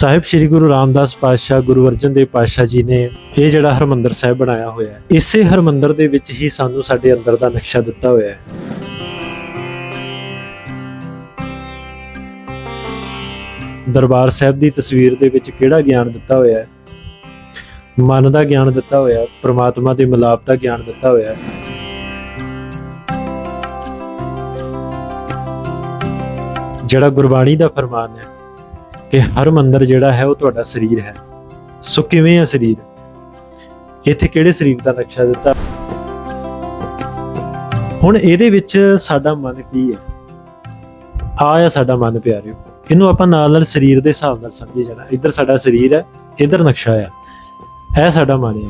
ਸਾਹਿਬ ਸ੍ਰੀ ਗੁਰੂ ਰਾਮਦਾਸ ਪਾਤਸ਼ਾਹ ਗੁਰੂ ਅਰਜਨ ਦੇਵ ਪਾਤਸ਼ਾਹ ਜੀ ਨੇ ਇਹ ਜਿਹੜਾ ਹਰਮੰਦਰ ਸਾਹਿਬ ਬਣਾਇਆ ਹੋਇਆ ਹੈ, ਇਸੇ ਹਰਮੰਦਰ ਦੇ ਵਿੱਚ ਹੀ ਸਾਨੂੰ ਸਾਡੇ ਅੰਦਰ ਦਾ ਨਕਸ਼ਾ ਦਿੱਤਾ ਹੋਇਆ ਹੈ। ਦਰਬਾਰ ਸਾਹਿਬ ਦੀ ਤਸਵੀਰ ਦੇ ਵਿੱਚ ਕਿਹੜਾ ਗਿਆਨ ਦਿੱਤਾ ਹੋਇਆ ਹੈ? ਮਨ ਦਾ ਗਿਆਨ ਦਿੱਤਾ ਹੋਇਆ ਹੈ, ਪ੍ਰਮਾਤਮਾ ਦੇ ਮਿਲਾਪ ਦਾ ਗਿਆਨ ਦਿੱਤਾ ਹੋਇਆ ਹੈ। ਜਿਹੜਾ ਗੁਰਬਾਣੀ ਦਾ ਫਰਮਾਨ ਹੈ ਕਿ ਹਰ ਮੰਦਰ ਜਿਹੜਾ ਹੈ ਉਹ ਤੁਹਾਡਾ ਸਰੀਰ ਹੈ। ਸੋ ਕਿਵੇਂ ਹੈ ਸਰੀਰ? ਇੱਥੇ ਕਿਹੜੇ ਸਰੀਰ ਦਾ ਨਕਸ਼ਾ ਦਿੱਤਾ? ਹੁਣ ਇਹਦੇ ਵਿੱਚ ਸਾਡਾ ਮਨ ਕੀ ਹੈ? ਆ ਆ ਸਾਡਾ ਮਨ ਪਿਆਰਿਓ। ਇਹਨੂੰ ਆਪਾਂ ਨਾਲ ਨਾਲ ਸਰੀਰ ਦੇ ਹਿਸਾਬ ਨਾਲ ਸਮਝੀ ਜਾਣਾ। ਇੱਧਰ ਸਾਡਾ ਸਰੀਰ ਹੈ, ਇੱਧਰ ਨਕਸ਼ਾ ਹੈ ਇਹ ਸਾਡਾ ਮਨ ਹੈ।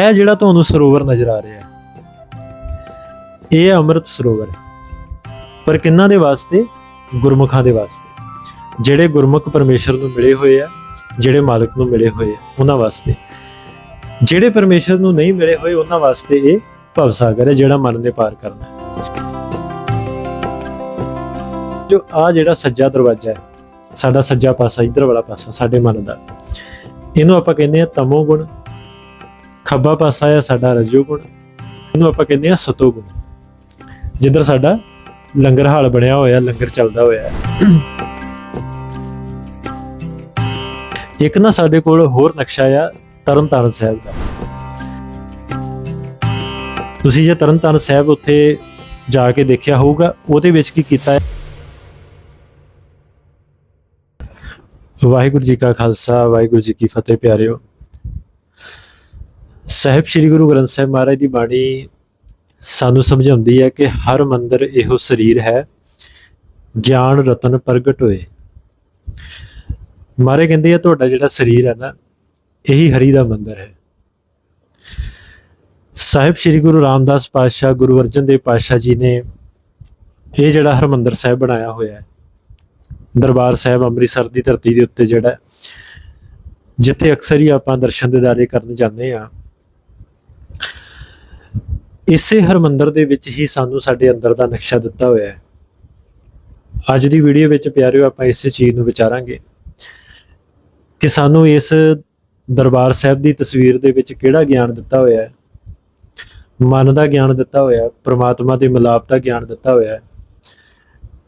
ਇਹ ਜਿਹੜਾ ਤੁਹਾਨੂੰ ਸਰੋਵਰ ਨਜ਼ਰ ਆ ਰਿਹਾ ਹੈ, ਇਹ ਅੰਮ੍ਰਿਤ ਸਰੋਵਰ ਪਰ ਕਿੰਨਾਂ ਦੇ ਵਾਸਤੇ? ਗੁਰਮੁਖਾਂ ਦੇ ਵਾਸਤੇ। ਜਿਹੜੇ ਗੁਰਮੁਖ ਪਰਮੇਸ਼ਰ ਨੂੰ ਮਿਲੇ ਹੋਏ ਆ, ਜਿਹੜੇ ਮਾਲਕ ਨੂੰ ਮਿਲੇ ਹੋਏ ਆ, ਉਹਨਾਂ ਵਾਸਤੇ। ਜਿਹੜੇ ਪਰਮੇਸ਼ਰ ਨੂੰ ਨਹੀਂ ਮਿਲੇ ਹੋਏ, ਉਹਨਾਂ ਵਾਸਤੇ ਇਹ ਭਵ ਸਾਗਰ ਹੈ, ਜਿਹੜਾ ਮਨ ਨੇ ਪਾਰ ਕਰਨਾ ਹੈ। ਜੋ ਆ ਜਿਹੜਾ ਸੱਜਾ ਦਰਵਾਜ਼ਾ ਹੈ, ਸਾਡਾ ਸੱਜਾ ਪਾਸਾ, ਇਧਰ ਵਾਲਾ ਪਾਸਾ, ਸਾਡੇ ਮਨ ਦਾ, ਇਹਨੂੰ ਆਪਾਂ ਕਹਿੰਦੇ ਆ ਤਮੋ ਗੁਣ। ਖੱਬਾ ਪਾਸਾ ਹੈ ਸਾਡਾ ਰਜੋ ਗੁਣ। ਇਹਨੂੰ ਆਪਾਂ ਕਹਿੰਦੇ ਆ ਸਤੋ ਗੁਣ। ਜਿੱਧਰ ਸਾਡਾ ਲੰਗਰ ਹਾਲ ਬਣਿਆ ਹੋਇਆ, ਲੰਗਰ ਚੱਲਦਾ ਹੋਇਆ ਇੱਕ ਨਾ ਸਾਡੇ ਕੋਲ ਹੋਰ ਨਕਸ਼ਾ ਆ, ਤਰਨਤਾਰਨ ਸਾਹਿਬ ਦਾ। ਤੁਸੀਂ ਜੇ ਤਰਨਤਾਰਨ ਸਾਹਿਬ ਉੱਥੇ ਜਾ ਕੇ ਦੇਖਿਆ ਹੋਊਗਾ, ਉਹਦੇ ਵਿੱਚ ਕੀ ਕੀਤਾ ਹੈ? ਵਾਹਿਗੁਰੂ ਜੀ ਕਾ ਖਾਲਸਾ, ਵਾਹਿਗੁਰੂ ਜੀ ਕੀ ਫਤਿਹ, ਪਿਆਰਿਓ। ਸਾਹਿਬ ਸ੍ਰੀ ਗੁਰੂ ਗ੍ਰੰਥ ਸਾਹਿਬ ਮਹਾਰਾਜ ਦੀ ਬਾਣੀ ਸਾਨੂੰ ਸਮਝਾਉਂਦੀ ਹੈ ਕਿ ਹਰ ਮੰਦਰ ਇਹੋ ਸਰੀਰ ਹੈ, ਗਿਆਨ ਰਤਨ ਪ੍ਰਗਟ ਹੋਏ। ਮਾਰੇ ਕਹਿੰਦੇ ਆ, ਤੁਹਾਡਾ ਜਿਹੜਾ ਸਰੀਰ ਹੈ ਨਾ, ਇਹੀ ਹਰੀ ਦਾ ਮੰਦਰ ਹੈ। ਸਾਹਿਬ ਸ੍ਰੀ ਗੁਰੂ ਰਾਮਦਾਸ ਪਾਤਸ਼ਾਹ, ਗੁਰੂ ਅਰਜਨ ਦੇਵ ਪਾਤਸ਼ਾਹ ਜੀ ਨੇ ਇਹ ਜਿਹੜਾ ਹਰਮੰਦਰ ਸਾਹਿਬ ਬਣਾਇਆ ਹੋਇਆ ਹੈ, ਦਰਬਾਰ ਸਾਹਿਬ ਅੰਮ੍ਰਿਤਸਰ ਦੀ ਧਰਤੀ ਦੇ ਉੱਤੇ ਜਿਹੜਾ ਜਿੱਥੇ ਅਕਸਰ ਹੀ ਆਪਾਂ ਦਰਸ਼ਨ ਦਿਦਾਰੇ ਕਰਨ ਜਾਂਦੇ ਆ ਇਸੇ ਹਰਮੰਦਰ ਦੇ ਵਿੱਚ ਹੀ ਸਾਨੂੰ ਸਾਡੇ ਅੰਦਰ ਦਾ ਨਕਸ਼ਾ ਦਿੱਤਾ ਹੋਇਆ ਹੈ। ਅੱਜ ਦੀ ਵੀਡੀਓ ਵਿੱਚ ਪਿਆਰਿਓ, ਆਪਾਂ ਇਸੇ ਚੀਜ਼ ਨੂੰ ਵਿਚਾਰਾਂਗੇ ਕਿ ਸਾਨੂੰ ਇਸ ਦਰਬਾਰ ਸਾਹਿਬ ਦੀ ਤਸਵੀਰ ਦੇ ਵਿੱਚ ਕਿਹੜਾ ਗਿਆਨ ਦਿੱਤਾ ਹੋਇਆ ਹੈ। ਮਨ ਦਾ ਗਿਆਨ ਦਿੱਤਾ ਹੋਇਆ ਹੈ, ਪ੍ਰਮਾਤਮਾ ਦੇ ਮਿਲਾਪ ਦਾ ਗਿਆਨ ਦਿੱਤਾ ਹੋਇਆ ਹੈ।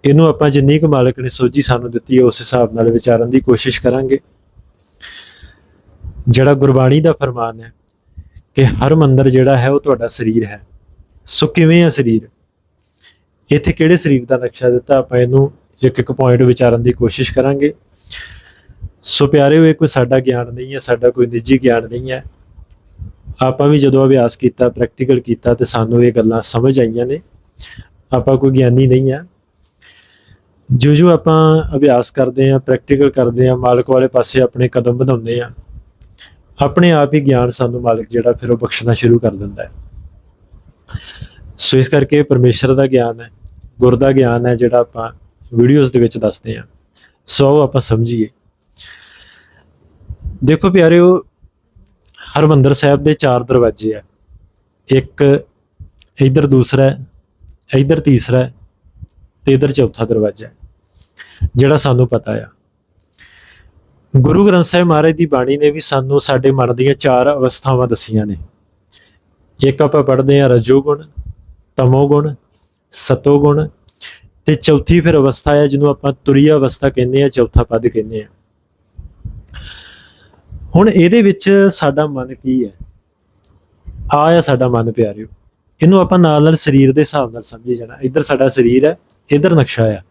ਇਹਨੂੰ ਆਪਾਂ ਜਿੰਨੀ ਕੁ ਮਾਲਕ ਨੇ ਸੋਝੀ ਸਾਨੂੰ ਦਿੱਤੀ ਹੈ, ਉਸ ਹਿਸਾਬ ਨਾਲ ਵਿਚਾਰਨ ਦੀ ਕੋਸ਼ਿਸ਼ ਕਰਾਂਗੇ। ਜਿਹੜਾ ਗੁਰਬਾਣੀ ਦਾ ਫਰਮਾਨ ਹੈ ਕਿ ਹਰ ਮੰਦਰ ਜਿਹੜਾ ਹੈ ਉਹ ਤੁਹਾਡਾ ਸਰੀਰ ਹੈ। ਸੋ ਕਿਵੇਂ ਹੈ ਸਰੀਰ? ਇੱਥੇ ਕਿਹੜੇ ਸਰੀਰ ਦਾ ਨਕਸ਼ਾ ਦਿੱਤਾ? ਆਪਾਂ ਇਹਨੂੰ ਇੱਕ ਇੱਕ ਪੁਆਇੰਟ ਵਿਚਾਰਨ ਦੀ ਕੋਸ਼ਿਸ਼ ਕਰਾਂਗੇ। ਸੋ ਪਿਆਰੇ ਹੋਏ ਕੋਈ ਸਾਡਾ ਗਿਆਨ ਨਹੀਂ ਹੈ, ਸਾਡਾ ਕੋਈ ਨਿੱਜੀ ਗਿਆਨ ਨਹੀਂ ਹੈ। ਆਪਾਂ ਵੀ ਜਦੋਂ ਅਭਿਆਸ ਕੀਤਾ ਪ੍ਰੈਕਟੀਕਲ ਕੀਤਾ ਤੇ ਸਾਨੂੰ ਇਹ ਗੱਲਾਂ ਸਮਝ ਆਈਆਂ ਨੇ। ਆਪਾਂ ਕੋਈ ਗਿਆਨੀ ਨਹੀਂ ਆ। ਜੋ ਜੋ ਆਪਾਂ ਅਭਿਆਸ ਕਰਦੇ ਆ ਪ੍ਰੈਕਟੀਕਲ ਕਰਦੇ ਆ ਮਾਲਕ ਵਾਲੇ ਪਾਸੇ ਆਪਣੇ ਕਦਮ ਵਧਾਉਂਦੇ ਆ ਆਪਣੇ ਆਪ ਹੀ ਗਿਆਨ ਸਾਨੂੰ ਮਾਲਕ ਜਿਹੜਾ ਫਿਰ ਉਹ ਬਖਸ਼ਣਾ ਸ਼ੁਰੂ ਕਰ ਦਿੰਦਾ ਹੈ। ਸੋ ਇਸ ਕਰਕੇ ਪਰਮੇਸ਼ਰ ਦਾ ਗਿਆਨ ਹੈ, ਗੁਰ ਦਾ ਗਿਆਨ ਹੈ ਜਿਹੜਾ ਆਪਾਂ ਵੀਡੀਓਜ਼ ਦੇ ਵਿੱਚ ਦੱਸਦੇ ਆ ਸੋ ਆਓ ਆਪਾਂ ਸਮਝੀਏ। ਦੇਖੋ ਪਿਆਰਿਓ, ਹਰਮੰਦਰ ਸਾਹਿਬ ਦੇ ਚਾਰ ਦਰਵਾਜ਼ੇ ਆ। ਇੱਕ ਇਧਰ ਦੂਸਰਾ ਹੈ, ਇਧਰ ਤੀਸਰਾ ਹੈ ਤੇ ਇਧਰ ਚੌਥਾ ਦਰਵਾਜ਼ਾ ਜਿਹੜਾ ਸਾਨੂੰ ਪਤਾ ਆ। ਗੁਰੂ ਗ੍ਰੰਥ ਸਾਹਿਬ ਮਹਾਰਾਜ ਦੀ ਬਾਣੀ ਨੇ ਵੀ ਸਾਨੂੰ ਸਾਡੇ ਮਨ ਦੀਆਂ ਚਾਰ ਅਵਸਥਾਵਾਂ ਦੱਸੀਆਂ ਨੇ। ਇੱਕ ਆਪਾਂ ਪੜ੍ਹਦੇ ਆ ਰਜੋਗੁਣ ਤਮੋ ਗੁਣ, ਸਤੋ ਗੁਣ ਤੇ ਚੌਥੀ ਫਿਰ ਅਵਸਥਾ ਹੈ ਜਿਹਨੂੰ ਆਪਾਂ ਤੁਰੀ ਅਵਸਥਾ ਕਹਿੰਦੇ ਆ ਚੌਥਾ ਪਦ ਕਹਿੰਦੇ ਆ ਹੁਣ ਇਹਦੇ ਵਿੱਚ ਸਾਡਾ ਮਨ ਕੀ ਹੈ? ਆ ਆ ਸਾਡਾ ਮਨ ਪਿਆਰਿਓ। ਇਹਨੂੰ ਆਪਾਂ ਨਾਲ ਨਾਲ ਸਰੀਰ ਦੇ ਹਿਸਾਬ ਨਾਲ ਸਮਝੀ ਜਾਣਾ। ਇੱਧਰ ਸਾਡਾ ਸਰੀਰ ਹੈ, ਇੱਧਰ ਨਕਸ਼ਾ ਆ।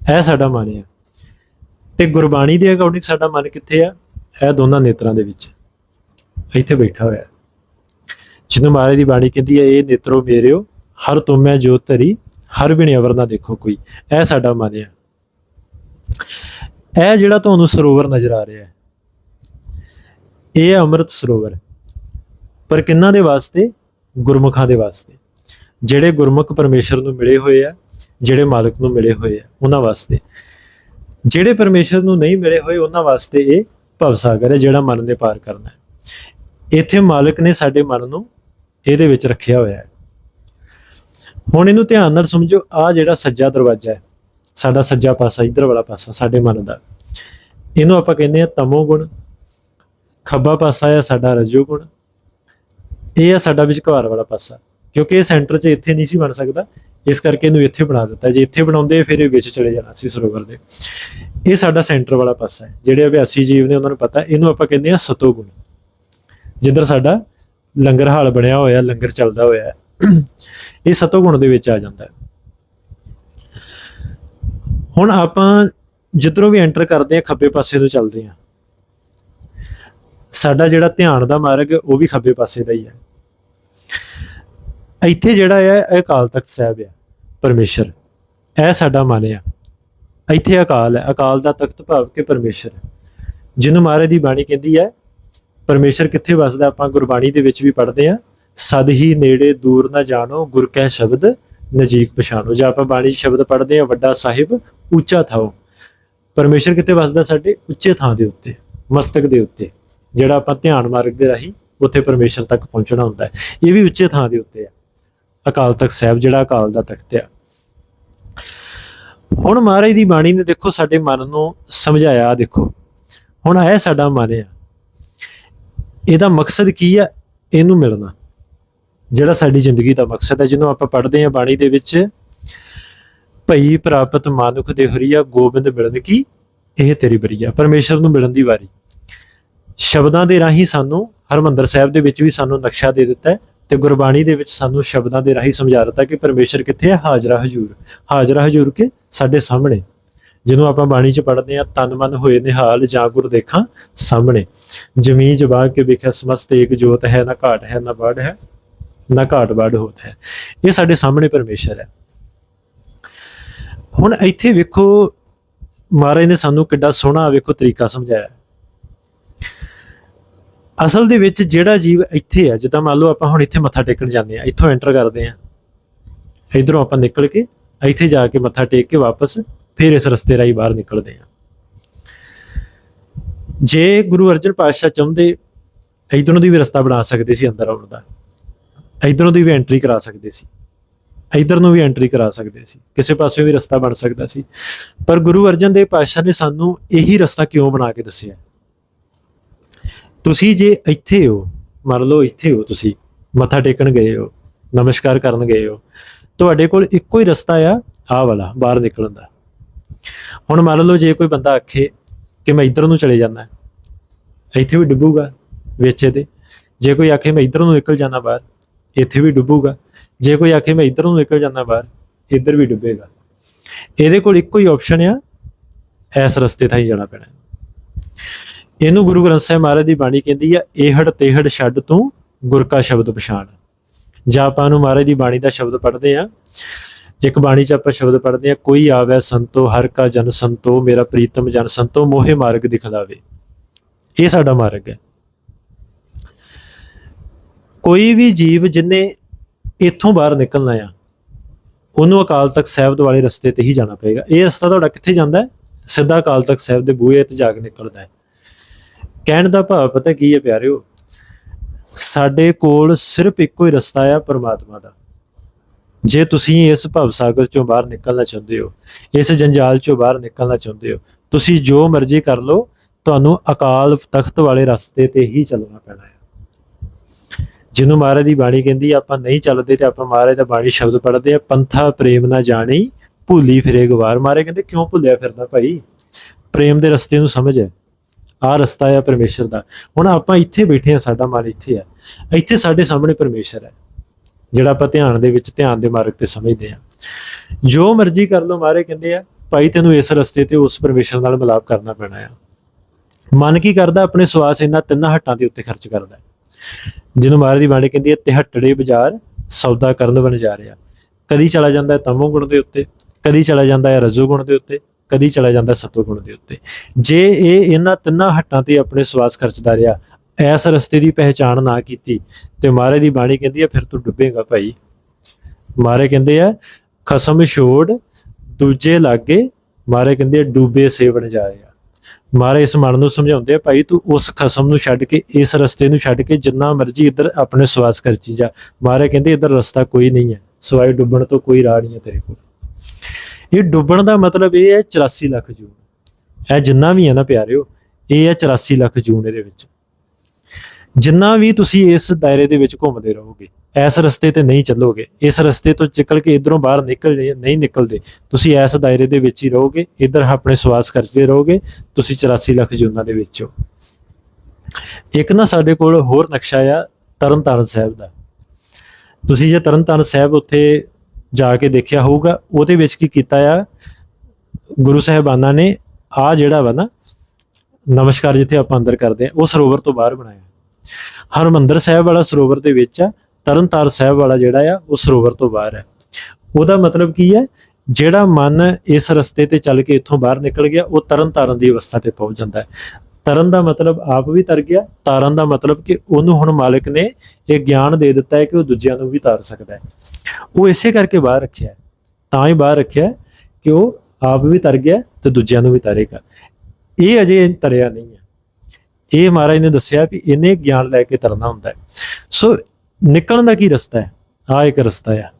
ਇਹ ਸਾਡਾ ਮਨ ਹੈ ਤੇ ਗੁਰਬਾਣੀ ਦੇ ਅਕੋਰਡਿੰਗ ਸਾਡਾ ਮਨ ਕਿੱਥੇ ਆ? ਇਹ ਦੋਨਾਂ ਨੇਤਰਾਂ ਦੇ ਵਿੱਚ। ਇੱਥੇ ਬੈਠਾ ਹੋਇਆ। ਜਿਹਨੂੰ ਮਹਾਰਾਜ ਦੀ ਬਾਣੀ ਕਹਿੰਦੀ ਹੈ, ਇਹ ਨੇਤਰੋ ਮੇਰਿਓ, ਹਰ ਤੁਮੈ ਜੋ ਧਰੀ, ਹਰ ਬਿਨ ਅਵਰ ਨਾ ਦੇਖੋ ਕੋਈ। ਇਹ ਸਾਡਾ ਮਨ ਆ। ਇਹ ਜਿਹੜਾ ਤੁਹਾਨੂੰ ਸਰੋਵਰ ਨਜ਼ਰ ਆ ਰਿਹਾ ਹੈ, ਇਹ ਅੰਮ੍ਰਿਤ ਸਰੋਵਰ ਪਰ ਕਿੰਨਾਂ ਦੇ ਵਾਸਤੇ? ਗੁਰਮੁਖਾਂ ਦੇ ਵਾਸਤੇ। ਜਿਹੜੇ ਗੁਰਮੁਖ ਪਰਮੇਸ਼ਰ ਨੂੰ ਮਿਲੇ ਹੋਏ ਆ, ਜਿਹੜੇ ਮਾਲਕ ਨੂੰ ਮਿਲੇ ਹੋਏ ਆ, ਉਹਨਾਂ ਵਾਸਤੇ। ਜਿਹੜੇ ਪਰਮੇਸ਼ਰ ਨੂੰ ਨਹੀਂ ਮਿਲੇ ਹੋਏ ਉਹਨਾਂ ਵਾਸਤੇ ਇਹ ਭਵ ਸਾਗਰ ਹੈ, ਜਿਹੜਾ ਮਨ ਦੇ ਪਾਰ ਕਰਨਾ ਹੈ। ਇੱਥੇ ਮਾਲਕ ਨੇ ਸਾਡੇ ਮਨ ਨੂੰ ਇਹਦੇ ਵਿੱਚ ਰੱਖਿਆ ਹੋਇਆ ਹੈ। ਹੁਣ ਇਹਨੂੰ ਧਿਆਨ ਨਾਲ ਸਮਝੋ ਆ ਜਿਹੜਾ ਸੱਜਾ ਦਰਵਾਜ਼ਾ ਹੈ, ਸਾਡਾ ਸੱਜਾ ਪਾਸਾ, ਇਧਰ ਵਾਲਾ ਪਾਸਾ, ਸਾਡੇ ਮਨ ਦਾ। ਇਹਨੂੰ ਆਪਾਂ ਕਹਿੰਦੇ ਆ ਤਮੋ ਗੁਣ। ਖੱਬਾ ਪਾਸਾ ਆ ਸਾਡਾ ਰਜੋ ਗੁਣ। ਇਹ ਆ ਸਾਡਾ ਵਿਚਕਾਰ ਵਾਲਾ ਪਾਸਾ, ਕਿਉਂਕਿ ਇਹ ਸੈਂਟਰ 'ਚ ਇੱਥੇ ਨਹੀਂ ਸੀ ਬਣ ਸਕਦਾ। ਇਸ ਕਰਕੇ ਇਹਨੂੰ ਇੱਥੇ ਬਣਾ ਦਿੱਤਾ। ਜੇ ਇੱਥੇ ਬਣਾਉਂਦੇ, ਫਿਰ ਇਹ ਵਿੱਚ ਚਲੇ ਜਾਣਾ ਸੀ ਸਰੋਵਰ ਦੇ। ਇਹ ਸਾਡਾ ਸੈਂਟਰ ਵਾਲਾ ਪਾਸਾ ਹੈ। ਜਿਹੜੇ ਅਭਿਆਸੀ ਜੀਵ ਨੇ ਉਹਨਾਂ ਨੂੰ ਪਤਾ, ਇਹਨੂੰ ਆਪਾਂ ਕਹਿੰਦੇ ਆ ਸਤੋ ਗੁਣ ਜਿੱਧਰ ਸਾਡਾ ਲੰਗਰ ਹਾਲ ਬਣਿਆ ਹੋਇਆ, ਲੰਗਰ ਚੱਲਦਾ ਹੋਇਆ ਇਹ ਸਤੋ ਗੁਣ ਦੇ ਵਿੱਚ ਆ ਜਾਂਦਾ ਹੈ। ਹੁਣ ਆਪਾਂ ਜਿੱਧਰੋਂ ਵੀ ਐਂਟਰ ਕਰਦੇ ਆ ਖੱਬੇ ਪਾਸੇ ਨੂੰ ਚੱਲਦੇ ਆ ਸਾਡਾ ਜਿਹੜਾ ਧਿਆਨ ਦਾ ਮਾਰਗ, ਉਹ ਵੀ ਖੱਬੇ ਪਾਸੇ ਦਾ ਹੀ ਹੈ। ਇੱਥੇ ਜਿਹੜਾ ਹੈ, ਇਹ ਅਕਾਲ ਤਖਤ ਸਾਹਿਬ ਹੈ ਪਰਮੇਸ਼ਰ। ਇਹ ਸਾਡਾ ਮਨ ਆ। ਇੱਥੇ ਅਕਾਲ ਹੈ। ਅਕਾਲ ਦਾ ਤਖਤ ਭਾਵ ਕਿ ਪਰਮੇਸ਼ਰ ਜਿਹਨੂੰ ਮਹਾਰਾਜ ਦੀ ਬਾਣੀ ਕਹਿੰਦੀ ਹੈ, ਪਰਮੇਸ਼ਰ ਕਿੱਥੇ ਵਸਦਾ ਆਪਾਂ ਗੁਰਬਾਣੀ ਦੇ ਵਿੱਚ ਵੀ ਪੜ੍ਹਦੇ ਆ ਸਦ ਹੀ ਨੇੜੇ ਦੂਰ ਨਾ ਜਾਣੋ, ਗੁਰ ਕੈ ਸ਼ਬਦ ਨਜੀਕ ਪਛਾਣੋ। ਜੇ ਆਪਾਂ ਬਾਣੀ 'ਚ ਸ਼ਬਦ ਪੜ੍ਹਦੇ ਆ ਵੱਡਾ ਸਾਹਿਬ, ਉੱਚਾ ਥਾਓ ਪਰਮੇਸ਼ਰ ਕਿੱਥੇ ਵਸਦਾ ਸਾਡੇ? ਉੱਚੇ ਥਾਂ ਦੇ ਉੱਤੇ, ਮਸਤਕ ਦੇ ਉੱਤੇ। ਜਿਹੜਾ ਆਪਾਂ ਧਿਆਨ ਮਾਰਗ ਦੇ ਰਾਹੀਂ ਉੱਥੇ ਪਰਮੇਸ਼ਰ ਤੱਕ ਪਹੁੰਚਣਾ ਹੁੰਦਾ ਹੈ। ਇਹ ਵੀ ਉੱਚੇ ਥਾਂ ਦੇ ਉੱਤੇ ਆ। ਅਕਾਲ ਤਖਤ ਸਾਹਿਬ, ਜਿਹੜਾ ਅਕਾਲ ਦਾ ਤਖਤ ਆ। ਹੁਣ ਮਹਾਰਾਜ ਦੀ ਬਾਣੀ ਨੇ ਦੇਖੋ ਸਾਡੇ ਮਨ ਨੂੰ ਸਮਝਾਇਆ ਦੇਖੋ। ਹੁਣ ਇਹ ਸਾਡਾ ਮਨ ਆ। ਇਹਦਾ ਮਕਸਦ ਕੀ ਆ? ਇਹਨੂੰ ਮਿਲਣਾ। ਜਿਹੜਾ ਸਾਡੀ ਜ਼ਿੰਦਗੀ ਦਾ ਮਕਸਦ ਹੈ ਜਿਹਨੂੰ ਆਪਾਂ ਪੜ੍ਹਦੇ ਹਾਂ ਬਾਣੀ ਦੇ ਵਿੱਚ, ਭਈ ਪ੍ਰਾਪਤ ਮਾਨੁਖ ਦੇ ਹਰੀਆ ਗੋਬਿੰਦ ਮਿਲਣ ਕੀ? ਇਹ ਤੇਰੀ ਬਰੀਆ ਪਰਮੇਸ਼ਰ ਨੂੰ ਮਿਲਣ ਦੀ ਵਾਰੀ। ਸ਼ਬਦਾਂ ਦੇ ਰਾਹੀਂ ਸਾਨੂੰ ਹਰਮੰਦਰ ਸਾਹਿਬ ਦੇ ਵਿੱਚ ਵੀ ਸਾਨੂੰ ਨਕਸ਼ਾ ਦੇ ਦਿੱਤਾ ਹੈ। ਤੇ ਗੁਰਬਾਣੀ ਦੇ ਵਿੱਚ ਸਾਨੂੰ ਸ਼ਬਦਾਂ ਦੇ ਰਾਹੀਂ ਸਮਝਾ ਦਿੱਤਾ ਕਿ ਪਰਮੇਸ਼ਰ ਕਿੱਥੇ ਹੈ? ਹਾਜ਼ਰਾ ਹਜ਼ੂਰ। ਹਾਜ਼ਰਾ ਹਜ਼ੂਰ ਕੇ ਸਾਡੇ ਸਾਹਮਣੇ। ਜਿਹਨੂੰ ਆਪਾਂ ਬਾਣੀ 'ਚ ਪੜ੍ਹਦੇ ਆ ਤਨ ਮਨ ਹੋਏ ਨਿਹਾਲ ਜਾਂ ਗੁਰ ਦੇਖਾਂ ਸਾਹਮਣੇ। ਜਮੀ ਜਬਾਗ ਕੇ ਵੇਖਿਆ, ਸਮਸਤ ਏਕ ਜੋਤ ਹੈ, ਨਾ ਘਾਟ ਹੈ, ਨਾ ਬਾੜ ਹੈ, ਨਾ ਘਾਟ ਬਾੜ ਹੋਤ ਹੈ। ਇਹ ਸਾਡੇ ਸਾਹਮਣੇ ਪਰਮੇਸ਼ਰ ਹੈ। ਹੁਣ ਇੱਥੇ ਵੇਖੋ, ਮਹਾਰਾਜ ਨੇ ਸਾਨੂੰ ਕਿੱਡਾ ਸੋਹਣਾ ਵੇਖੋ ਤਰੀਕਾ ਸਮਝਾਇਆ। ਅਸਲ ਦੇ ਵਿੱਚ ਜਿਹੜਾ ਜੀਵ ਇੱਥੇ ਆ, ਜਿੱਦਾਂ ਮੰਨ ਲਓ ਆਪਾਂ ਹੁਣ ਇੱਥੇ ਮੱਥਾ ਟੇਕਣ ਜਾਂਦੇ ਆ, ਇੱਥੋਂ ਐਂਟਰ ਕਰਦੇ ਆ। ਇਧਰੋਂ ਆਪਾਂ ਨਿਕਲ ਕੇ ਇੱਥੇ ਜਾ ਕੇ ਮੱਥਾ ਟੇਕ ਕੇ ਵਾਪਸ ਫਿਰ ਇਸ ਰਸਤੇ ਰਾਹੀਂ ਬਾਹਰ ਨਿਕਲਦੇ ਆ। ਜੇ ਗੁਰੂ ਅਰਜਨ ਪਾਤਸ਼ਾਹ ਚਾਹੁੰਦੇ, ਇਧਰੋਂ ਦੀ ਵੀ ਰਸਤਾ ਬਣਾ ਸਕਦੇ ਸੀ ਅੰਦਰ ਆਉਣ ਦਾ। ਇਧਰੋਂ ਦੀ ਵੀ ਐਂਟਰੀ ਕਰਾ ਸਕਦੇ ਸੀ। ਇਧਰ ਨੂੰ ਵੀ ਐਂਟਰੀ ਕਰਾ ਸਕਦੇ ਸੀ। ਕਿਸੇ ਪਾਸੇ ਵੀ ਰਸਤਾ ਬਣ ਸਕਦਾ ਸੀ। ਪਰ ਗੁਰੂ ਅਰਜਨ ਦੇਵ ਪਾਤਸ਼ਾਹ ਨੇ ਸਾਨੂੰ ਇਹੀ ਰਸਤਾ ਕਿਉਂ ਬਣਾ ਕੇ ਦੱਸਿਆ? ਤੁਸੀਂ ਜੇ ਇੱਥੇ ਹੋ, ਮੰਨ ਲਓ ਇੱਥੇ ਹੋ ਤੁਸੀਂ, ਮੱਥਾ ਟੇਕਣ ਗਏ ਹੋ, ਨਮਸਕਾਰ ਕਰਨ ਗਏ ਹੋ, ਤੁਹਾਡੇ ਕੋਲ ਇੱਕੋ ਹੀ ਰਸਤਾ ਆ, ਆਹ ਵਾਲਾ, ਬਾਹਰ ਨਿਕਲਣ ਦਾ। ਹੁਣ ਮੰਨ ਲਓ ਜੇ ਕੋਈ ਬੰਦਾ ਆਖੇ ਕਿ ਮੈਂ ਇੱਧਰ ਨੂੰ ਚਲੇ ਜਾਣਾ ਇੱਥੇ ਵੀ ਡੁੱਬੂਗਾ ਵੇਚੇ 'ਤੇ। ਜੇ ਕੋਈ ਆਖੇ ਮੈਂ ਇੱਧਰ ਨੂੰ ਨਿਕਲ ਜਾਣਾ ਬਾਹਰ, ਇੱਥੇ ਵੀ ਡੁੱਬੂਗਾ। ਜੇ ਕੋਈ ਆਖੇ ਮੈਂ ਇੱਧਰ ਨੂੰ ਨਿਕਲ ਜਾਣਾ ਬਾਹਰ, ਇੱਧਰ ਵੀ ਡੁੱਬੇਗਾ। ਇਹਦੇ ਕੋਲ ਇੱਕੋ ਹੀ ਆਪਸ਼ਨ ਆ ਐਸ ਰਸਤੇ ਥਾਂ ਹੀ ਜਾਣਾ ਪੈਣਾ। ਇਹਨੂੰ ਗੁਰੂ ਗ੍ਰੰਥ ਸਾਹਿਬ ਮਹਾਰਾਜ ਦੀ ਬਾਣੀ ਕਹਿੰਦੀ ਆ, ਇਹੜ ਤੇਹੜ ਛੱਡ ਤੂੰ ਗੁਰ ਕਾ ਸ਼ਬਦ ਪਛਾਣ। ਜਾਂ ਆਪਾਂ ਨੂੰ ਮਹਾਰਾਜ ਦੀ ਬਾਣੀ ਦਾ ਸ਼ਬਦ ਪੜ੍ਹਦੇ ਆ। ਇੱਕ ਬਾਣੀ 'ਚ ਆਪਾਂ ਸ਼ਬਦ ਪੜ੍ਹਦੇ ਆ, ਕੋਈ ਆਵੇ ਸੰਤੋ, ਹਰ ਕਾ ਜਨ ਸੰਤੋ, ਮੇਰਾ ਪ੍ਰੀਤਮ ਜਨ ਸੰਤੋ, ਮੋਹੇ ਮਾਰਗ ਦਿਖਲਾਵੇ। ਇਹ ਸਾਡਾ ਮਾਰਗ ਹੈ। ਕੋਈ ਵੀ ਜੀਵ ਜਿਨੇ ਇੱਥੋਂ ਬਾਹਰ ਨਿਕਲਣਾ ਆ, ਉਹਨੂੰ ਅਕਾਲ ਤਖਤ ਸਾਹਿਬ ਵਾਲੇ ਰਸਤੇ ਤੇ ਹੀ ਜਾਣਾ ਪਏਗਾ। ਇਹ ਰਸਤਾ ਤੁਹਾਡਾ ਕਿੱਥੇ ਜਾਂਦਾ ਹੈ? ਸਿੱਧਾ ਅਕਾਲ ਤਖਤ ਸਾਹਿਬ ਦੇ ਬੂਹੇ ਤੇ ਜਾ ਕੇ ਨਿਕਲਦਾ ਹੈ। ਕਹਿਣ ਦਾ ਭਾਵ ਪਤਾ ਕੀ ਹੈ ਪਿਆਰਿਓ? ਸਾਡੇ ਕੋਲ ਸਿਰਫ ਇੱਕੋ ਹੀ ਰਸਤਾ ਆ ਪਰਮਾਤਮਾ ਦਾ। ਜੇ ਤੁਸੀਂ ਇਸ ਭਵ ਸਾਗਰ ਚੋਂ ਬਾਹਰ ਨਿਕਲਣਾ ਚਾਹੁੰਦੇ ਹੋ, ਇਸ ਜੰਜਾਲ ਚੋਂ ਬਾਹਰ ਨਿਕਲਣਾ ਚਾਹੁੰਦੇ ਹੋ, ਤੁਸੀਂ ਜੋ ਮਰਜ਼ੀ ਕਰ ਲਓ, ਤੁਹਾਨੂੰ ਅਕਾਲ ਤਖਤ ਵਾਲੇ ਰਸਤੇ ਤੇ ਹੀ ਚੱਲਣਾ ਪੈਣਾ ਹੈ ਜਿਹਨੂੰ ਮਹਾਰਾਜ ਦੀ ਬਾਣੀ ਕਹਿੰਦੀ, ਆਪਾਂ ਨਹੀਂ ਚੱਲਦੇ ਤੇ ਆਪਾਂ ਮਹਾਰਾਜ ਦਾ ਬਾਣੀ ਸ਼ਬਦ ਪੜ੍ਹਦੇ ਆ, ਪੰਥਾ ਪ੍ਰੇਮ ਨਾ ਜਾਣੀ, ਭੁੱਲੀ ਫਿਰੇ ਗਵਾਰ ਮਹਾਰਾਜ ਕਹਿੰਦੇ, ਕਿਉਂ ਭੁੱਲਿਆ ਫਿਰਦਾ ਭਾਈ? ਪ੍ਰੇਮ ਦੇ ਰਸਤੇ ਨੂੰ ਸਮਝ ਹੈ। ਆ ਰਸਤਾ ਹੈ ਪਰਮੇਸ਼ਰ ਦਾ। ਹੁਣ ਆਪਾਂ ਇੱਥੇ ਬੈਠੇ ਆ ਸਾਡਾ ਮਨ ਇੱਥੇ ਆ। ਇੱਥੇ ਸਾਡੇ ਸਾਹਮਣੇ ਪਰਮੇਸ਼ਰ ਹੈ, ਜਿਹੜਾ ਆਪਾਂ ਧਿਆਨ ਦੇ ਵਿੱਚ, ਧਿਆਨ ਦੇ ਮਾਰਗ ਤੇ ਸਮਝਦੇ ਆ ਜੋ ਮਰਜ਼ੀ ਕਰ ਲਓ, ਮਾਰੇ ਕਹਿੰਦੇ ਆ, ਭਾਈ ਤੈਨੂੰ ਇਸ ਰਸਤੇ ਤੇ ਉਸ ਪਰਮੇਸ਼ਰ ਨਾਲ ਮਿਲਾਪ ਕਰਨਾ ਪੈਣਾ ਆ। ਮਨ ਕੀ ਕਰਦਾ, ਆਪਣੇ ਸਵਾਸ ਇਹਨਾਂ ਤਿੰਨਾਂ ਹੱਟਾਂ ਦੇ ਉੱਤੇ ਖਰਚ ਕਰਦਾ। ਜਿਹਨੂੰ ਮਹਾਰਾਜ ਦੀ ਬਾਣੀ ਕਹਿੰਦੀ ਹੈ ਤਿਹੱਟੜੇ ਬਾਜ਼ਾਰ ਸੌਦਾ ਕਰਨ ਬਣ ਜਾ ਰਿਹਾ। ਕਦੀ ਚਲਾ ਜਾਂਦਾ ਹੈ ਤਮੋ ਗੁਣ ਦੇ ਉੱਤੇ, ਕਦੀ ਚਲਾ ਜਾਂਦਾ ਹੈ ਰਜੋ ਗੁਣ ਦੇ ਉੱਤੇ ਕਦੀ ਚਲਾ ਜਾਂਦਾ ਹੈ ਗੁਣ ਦੇ ਉੱਤੇ। ਜੇ ਇਹ ਇਹਨਾਂ ਤਿੰਨਾਂ ਹੱਟਾਂ ਤੇ ਆਪਣੇ ਸਵਾਸ ਖਰਚਦਾ ਰਿਹਾ, ਐਸ ਰਸਤੇ ਦੀ ਪਹਿਚਾਣ ਨਾ ਕੀਤੀ, ਤੇ ਮਹਾਰਾਜ ਦੀ ਬਾਣੀ ਕਹਿੰਦੀ ਹੈ ਫਿਰ ਤੂੰ ਡੁੱਬੇਗਾ ਭਾਈ। ਮਹਾਰਾਜ ਕਹਿੰਦੇ ਆ, ਖਸਮ ਛੋੜ, ਦੂਜੇ ਲਾਗੇ। ਮਹਾਰਾਜ ਕਹਿੰਦੇ ਆ, ਡੂਬੇ ਸੇਵਣ ਜਾ ਰਿਹਾ ਮਹਾਰਾਜ ਇਸ ਮਨ ਨੂੰ ਸਮਝਾਉਂਦੇ ਆ, ਭਾਈ ਤੂੰ ਉਸ ਖਸਮ ਨੂੰ ਛੱਡ ਕੇ, ਇਸ ਰਸਤੇ ਨੂੰ ਛੱਡ ਕੇ ਜਿੰਨਾ ਮਰਜ਼ੀ ਇੱਧਰ ਆਪਣੇ ਸਵਾਸ ਖਰਚੀ ਜਾ। ਮਹਾਰਾਜ ਕਹਿੰਦੇ, ਇੱਧਰ ਰਸਤਾ ਕੋਈ ਨਹੀਂ ਹੈ। ਸਵਾਏ ਡੁੱਬਣ ਤੋਂ ਕੋਈ ਰਾਹ ਨਹੀਂ ਹੈ ਤੇਰੇ ਕੋਲ। ਇਹ ਡੁੱਬਣ ਦਾ ਮਤਲਬ ਇਹ ਹੈ 84 ਲੱਖ ਜੂਨ। ਇਹ ਜਿੰਨਾ ਵੀ ਹੈ ਨਾ ਪਿਆਰਿਓ, ਇਹ ਹੈ 84 ਲੱਖ ਜੂਨ ਇਹਦੇ ਵਿੱਚ। ਜਿੰਨਾ ਵੀ ਤੁਸੀਂ ਇਸ ਦਾਇਰੇ ਦੇ ਵਿੱਚ ਘੁੰਮਦੇ ਰਹੋਗੇ, ਇਸ ਰਸਤੇ ਤੇ ਨਹੀਂ ਚੱਲੋਗੇ, ਇਸ ਰਸਤੇ ਤੋਂ ਨਿਕਲ ਕੇ ਇਧਰੋਂ ਬਾਹਰ ਨਿਕਲ ਜਾਈਏ ਨਹੀਂ ਨਿਕਲਦੇ, ਤੁਸੀਂ ਇਸ ਦਾਇਰੇ ਦੇ ਵਿੱਚ ਹੀ ਰਹੋਗੇ, ਇਧਰ ਆਪਣੇ ਸਵਾਸ ਖਰਚਦੇ ਰਹੋਗੇ, ਤੁਸੀਂ 84 ਲੱਖ ਜੂਨਾਂ ਦੇ ਵਿੱਚ ਹੋ। ਇੱਕ ਨਾ ਸਾਡੇ ਕੋਲ ਹੋਰ ਨਕਸ਼ਾ ਆ ਤਰਨਤਾਰਨ ਸਾਹਿਬ ਦਾ। ਤੁਸੀਂ ਜੇ ਤਰਨਤਾਰਨ ਸਾਹਿਬ ਉੱਥੇ ਜਾ ਕੇ ਦੇਖਿਆ ਹੋਊਗਾ। ਉਹਦੇ ਵਿੱਚ ਕੀ ਕੀਤਾ ਆ? ਗੁਰੂ ਸਾਹਿਬਾਨਾਂ ਨੇ ਆ ਜਿਹੜਾ ਵਾ ਨਾ, ਨਮਸਕਾਰ ਜਿੱਥੇ ਆਪਾਂ ਅੰਦਰ ਕਰਦੇ ਆ ਉਹ ਸਰੋਵਰ ਤੋਂ ਬਾਹਰ ਬਣਾਇਆ। ਹਰਮੰਦਰ ਸਾਹਿਬ ਵਾਲਾ ਸਰੋਵਰ ਦੇ ਵਿੱਚ ਆ, ਤਰਨਤਾਰਨ ਸਾਹਿਬ ਵਾਲਾ ਜਿਹੜਾ ਆ, ਉਹ ਸਰੋਵਰ ਤੋਂ ਬਾਹਰ ਹੈ ਉਹਦਾ ਮਤਲਬ ਕੀ ਹੈ ਜਿਹੜਾ ਮਨ ਇਸ ਰਸਤੇ ਤੇ ਚੱਲ ਕੇ ਇੱਥੋਂ ਬਾਹਰ ਨਿਕਲ ਗਿਆ, ਉਹ ਤਰਨਤਾਰਨ ਦੀ ਅਵਸਥਾ ਤੇ ਪਹੁੰਚ ਜਾਂਦਾ ਹੈ। ਤਰਨ ਦਾ ਮਤਲਬ ਆਪ ਵੀ ਤਰ ਗਿਆ, ਤਾਰਨ ਦਾ ਮਤਲਬ ਕਿ ਉਹਨੂੰ ਹੁਣ ਮਾਲਕ ਨੇ ਇਹ ਗਿਆਨ ਦੇ ਦਿੱਤਾ ਹੈ ਕਿ ਉਹ ਦੂਜਿਆਂ ਨੂੰ ਵੀ ਤਾਰ ਸਕਦਾ ਹੈ। ਉਹ ਇਸੇ ਕਰਕੇ ਬਾਹਰ ਰੱਖਿਆ ਤਾਂ ਹੀ ਬਾਹਰ ਰੱਖਿਆ ਕਿ ਉਹ ਆਪ ਵੀ ਤਰ ਗਿਆ ਤੇ ਦੂਜਿਆਂ ਨੂੰ ਵੀ ਤਾਰੇਗਾ। ਇਹ ਅਜੇ ਤਰਿਆ ਨਹੀਂ ਹੈ। ਇਹ ਮਹਾਰਾਜ ਨੇ ਦੱਸਿਆ ਵੀ ਇਹਨੇ ਗਿਆਨ ਲੈ ਕੇ ਤਰਨਾ ਹੁੰਦਾ ਹੈ। ਸੋ ਨਿਕਲਣ ਦਾ ਕੀ ਰਸਤਾ ਹੈ? ਆ ਇੱਕ ਰਸਤਾ ਹੈ